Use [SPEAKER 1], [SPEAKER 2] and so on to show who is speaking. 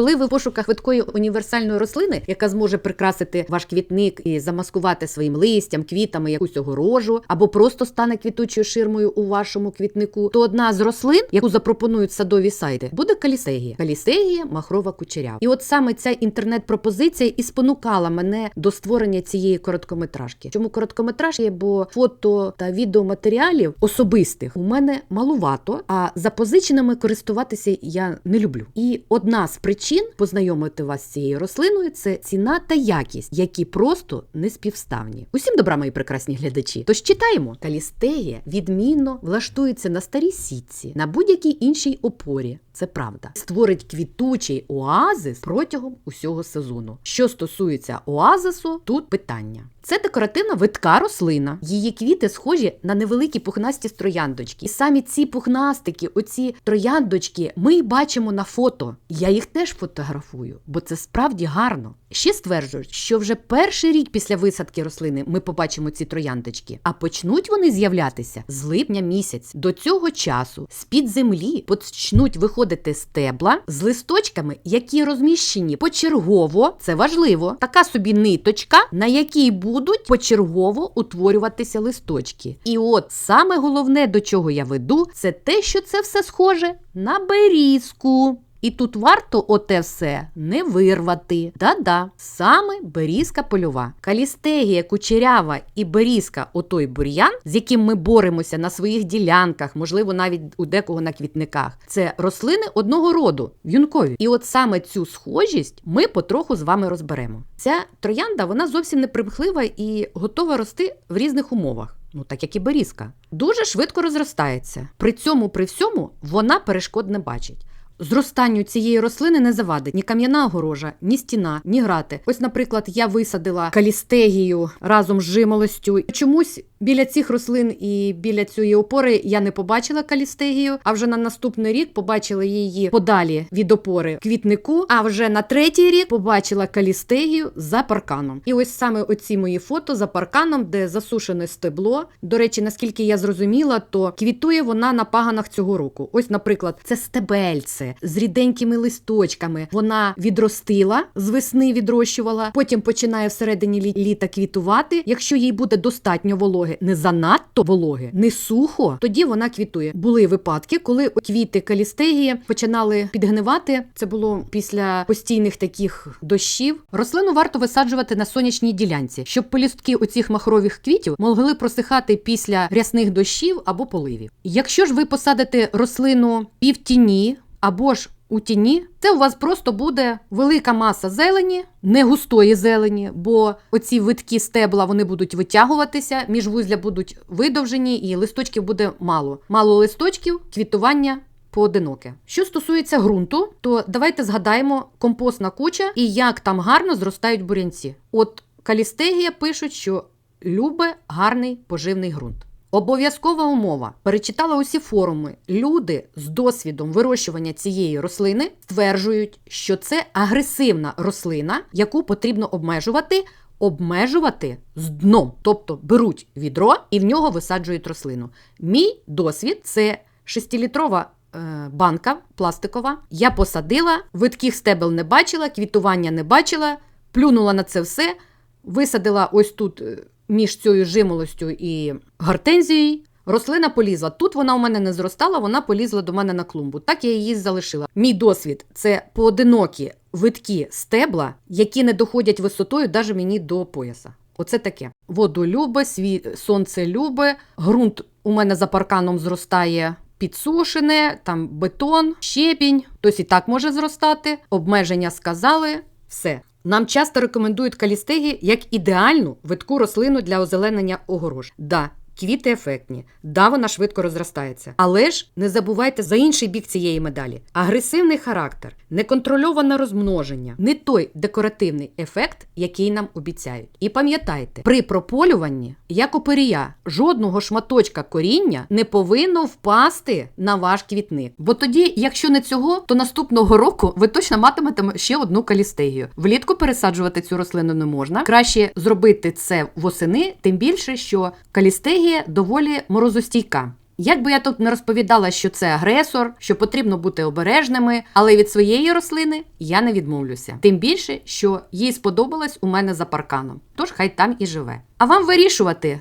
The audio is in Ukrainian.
[SPEAKER 1] Коли ви в пошуках швидкої універсальної рослини, яка зможе прикрасити ваш квітник і замаскувати своїм листям, квітами якусь огорожу, або просто стане квітучою ширмою у вашому квітнику, то одна з рослин, яку запропонують садові сайти, буде калістегія. Калістегія махрова кучерява. І от саме ця інтернет-пропозиція і спонукала мене до створення цієї короткометражки. Чому короткометраж є? Бо фото та відеоматеріалів особистих у мене малувато, а запозиченими користуватися я не люблю. І одна з причин познайомити вас з цією рослиною це ціна та якість, які просто не співставні. Усім добра, мої прекрасні глядачі. Тож читаємо. калістея відмінно влаштується на старій сітці, на будь-якій іншій опорі. Це правда. Створить квітучий оазис протягом усього сезону. Що стосується оазису, тут питання. Це декоративна витка рослина. Її квіти схожі на невеликі пухнасті трояндочки. І самі ці пухнастики, оці трояндочки, ми бачимо на фото. Я їх теж фотографую, бо це справді гарно. Ще стверджують, що вже перший рік після висадки рослини ми побачимо ці трояндочки, а почнуть вони з'являтися з липня місяць. До цього часу з-під землі почнуть виходити стебла з листочками, які розміщені почергово. Це важливо. Така собі ниточка, на якій будуть почергово утворюватися листочки. І от саме головне, до чого я веду, це те, що це все схоже на берізку. І тут варто оте все не вирвати. Да-да, саме берізка польова. Калістегія кучерява і берізка отой бур'ян, з яким ми боремося на своїх ділянках, можливо, навіть у декого на квітниках. Це рослини одного роду, в'юнкові. І от саме цю схожість ми потроху з вами розберемо. Ця троянда вона зовсім не примхлива і готова рости в різних умовах. Ну, так як і берізка. Дуже швидко розростається. При цьому, при всьому, вона перешкод не бачить. Зростанню цієї рослини не завадить ні кам'яна огорожа, ні стіна, ні грати. Ось, наприклад, я висадила калістегію разом з жимолостю. Чомусь біля цих рослин і біля цієї опори я не побачила калістегію, а вже на наступний рік побачила її подалі від опори квітнику. А вже на третій рік побачила калістегію за парканом. І ось саме оці мої фото за парканом, де засушене стебло. До речі, наскільки я зрозуміла, то квітує вона на паганах цього року. Ось, наприклад, це стебельце з ріденькими листочками. Вона відростила з весни, відрощувала, потім починає всередині літа квітувати. Якщо їй буде достатньо вологи, не занадто вологи, не сухо, тоді вона квітує. Були випадки, коли квіти калістегії починали підгнивати. Це було після постійних таких дощів. Рослину варто висаджувати на сонячній ділянці, щоб полістки оцих махрових квітів могли просихати після рясних дощів або поливів. Якщо ж ви посадите рослину півтіні або ж у тіні, це у вас просто буде велика маса зелені, не густої зелені, бо оці виткі стебла вони будуть витягуватися, міжвузля будуть видовжені, і листочків буде мало. Мало листочків, квітування. Поодиноке. Що стосується ґрунту, то давайте згадаємо компостна куча і як там гарно зростають бурянці. От Калістегія пишуть, що любе гарний поживний ґрунт. Обов'язкова умова. Перечитала усі форуми. Люди з досвідом вирощування цієї рослини стверджують, що це агресивна рослина, яку потрібно обмежувати. Обмежувати з дном, тобто беруть відро і в нього висаджують рослину. Мій досвід це 6-літрова е, банка пластикова. Я посадила, витких стебел не бачила, квітування не бачила, плюнула на це все, висадила ось тут е, між цією жимолостю і гортензією. Рослина полізла. Тут вона у мене не зростала, вона полізла до мене на клумбу. Так я її залишила. Мій досвід це поодинокі виткі стебла, які не доходять висотою навіть мені до пояса. Оце таке. Воду любе, сві... сонце любе, ґрунт у мене за парканом зростає підсушене, там бетон, щебінь, хтось і так може зростати. Обмеження сказали, все. Нам часто рекомендують калістегі як ідеальну витку рослину для озеленення огорож. Да, квіти ефектні, да, вона швидко розростається. Але ж не забувайте за інший бік цієї медалі: агресивний характер, неконтрольоване розмноження, не той декоративний ефект, який нам обіцяють. І пам'ятайте, при прополюванні, як у перія, жодного шматочка коріння не повинно впасти на ваш квітник. Бо тоді, якщо не цього, то наступного року ви точно матимете ще одну калістегію. Влітку пересаджувати цю рослину не можна. Краще зробити це восени, тим більше, що калістегія доволі морозостійка. Як би я тут не розповідала, що це агресор, що потрібно бути обережними, але від своєї рослини я не відмовлюся. Тим більше, що їй сподобалось у мене за парканом. Тож хай там і живе. А вам вирішувати,